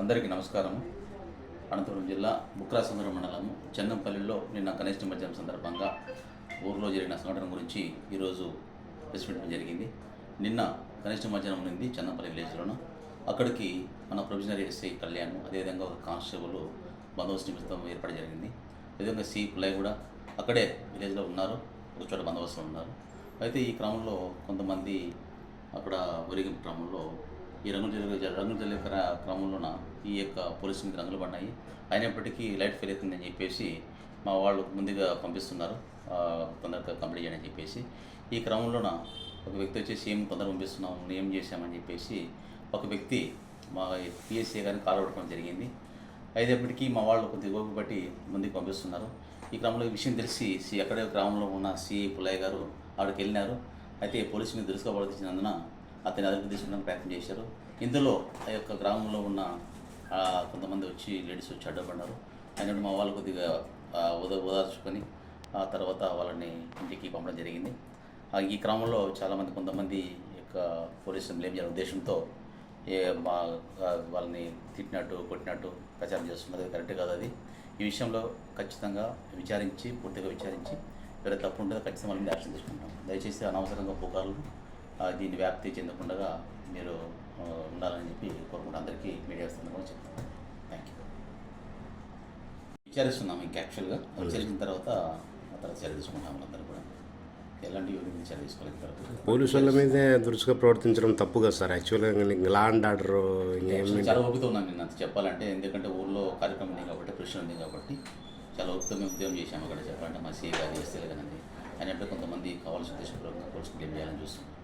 అందరికీ నమస్కారం అనంతపురం జిల్లా బుక్రాసంద్రం మండలం చెన్నంపల్లిలో నిన్న కనిష్ట మధ్యాహ్నం సందర్భంగా ఊర్లో జరిగిన సంఘటన గురించి ఈరోజు ప్రెస్ మీట్ జరిగింది. నిన్న కనిష్ట మధ్యాహ్నం ఉంది చెన్నంపల్లి విలేజ్లోను. అక్కడికి మన ప్రొవిజనరీ ఎస్ఐ కళ్యాణ్ అదేవిధంగా ఒక కానిస్టేబుల్ బందోబస్తు నిమిత్తం ఏర్పాటు జరిగింది. అదేవిధంగా సి పుల్లయ్య కూడా అక్కడే విలేజ్లో ఉన్నారు. ఒక చోట బందోబస్తులో ఉన్నారు. అయితే ఈ క్రమంలో కొంతమంది అక్కడ ఒరిగిన క్రమంలో ఈ రంగులు జరిగే రంగులు జరిగే క్రమంలోన ఈ యొక్క పోలీసు మీద రంగులు పడినాయి అయినప్పటికీ లైట్ ఫెయిల్ అవుతుందని చెప్పేసి మా వాళ్ళు ముందుగా పంపిస్తున్నారు. తొందరగా కంప్లీట్ చేయని చెప్పేసి. ఈ క్రమంలోన ఒక వ్యక్తి వచ్చేసి ఏం తొందరగా పంపిస్తున్నాం ఏం చేశామని చెప్పేసి ఒక వ్యక్తి మా పిఎస్సీ గారిని కాల్ అవ్వడం జరిగింది. అయినప్పటికీ మా వాళ్ళు కొద్దిగా ఓపిక ముందుకు పంపిస్తున్నారు. ఈ క్రమంలో ఈ విషయం తెలిసి సి ఎక్కడే గ్రామంలో ఉన్న సిఐ పుల్లయ్య గారు ఆవిడకి వెళ్ళినారు. అయితే పోలీసు మీద దురుసుకోబడుతున్నందున అతని అదుపు తీసుకునే ప్రయత్నం చేశారు. ఇందులో ఆ యొక్క గ్రామంలో ఉన్న కొంతమంది వచ్చి లేడీస్ వచ్చి అడ్డపడ్డారు. అయినప్పుడు మా వాళ్ళు కొద్దిగా ఉద ఓద ఓదార్చుకొని ఆ తర్వాత వాళ్ళని ఇంటికి పంపడం జరిగింది. ఈ క్రమంలో చాలామంది కొంతమంది యొక్క పోలీసులు బ్లేమ్ చేయాలనే ఉద్దేశంతో ఏ మా వాళ్ళని తిట్టినట్టు కొట్టినట్టు ప్రచారం చేస్తున్నది కరెక్ట్ కాదు అది. ఈ విషయంలో ఖచ్చితంగా విచారించి పూర్తిగా విచారించి ఎవరైతే తప్పు ఉంటుందో ఖచ్చితంగా వాళ్ళని యాక్షన్ తీసుకుంటాం. దయచేసి అనవసరంగా పుకార్లు దీన్ని వ్యాప్తి చెందకుండా మీరు ఉండాలని చెప్పి కోరుకుంటూ అందరికీ మీడియా సందర్భంగా చెప్తాను థ్యాంక్ యూ విచారిస్తున్నాం ఇంక యాక్చువల్గా విచారించిన తర్వాత తర్వాత చర్య తీసుకుంటాం అందరూ కూడా. ఎలాంటి. పోలీసు వాళ్ళ మీదే దురుసుగా ప్రవర్తించడం తప్పు కదా సార్. యాక్చువల్గా లా అండ్ ఆర్డర్ చాలా ఓపిక ఉన్నాం నిన్న అంత చెప్పాలంటే. ఎందుకంటే ఊళ్ళో కార్యక్రమం ఉంది కాబట్టి కృషి ఉంది కాబట్టి చాలా ఓపిక మేము ఉద్యోగం చేశాము అక్కడ చెప్పాలంటే. మా సీఏ గారు ఎస్ఏలు కానీ అయినప్పుడు కొంతమంది కావాల్సిన ఉద్దేశపూర్వకంగా కోర్సు క్లెయిమ్ చేయాలని చూస్తున్నాం.